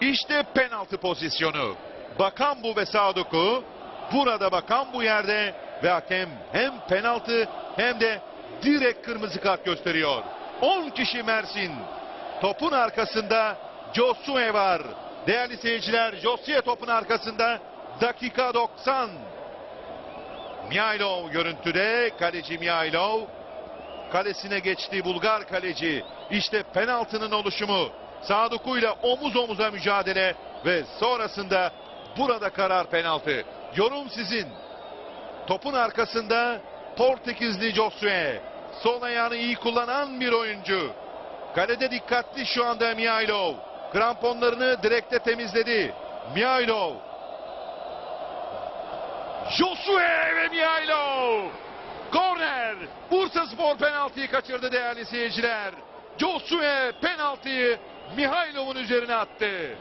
İşte penaltı pozisyonu. Bakan bu ve Sadık'u. Burada bakan bu yerde ve hakem hem penaltı hem de direkt kırmızı kart gösteriyor. 10 kişi Mersin. Topun arkasında Josue var. Değerli seyirciler Josue topun arkasında dakika 90. Mihailov görüntüde kaleci Mihailov kalesine geçti Bulgar kaleci. İşte penaltının oluşumu. Sadıku ile omuz omuza mücadele ve sonrasında burada karar penaltı. Yorum sizin. Topun arkasında Portekizli Josue. Sol ayağını iyi kullanan bir oyuncu. Kalede dikkatli şu anda Mihailov. Kramponlarını direkte temizledi. Mihailov. Josue ve Mihailov. Korner. Bursa Spor penaltıyı kaçırdı değerli seyirciler. Josue penaltıyı Mihailov'un üzerine attı.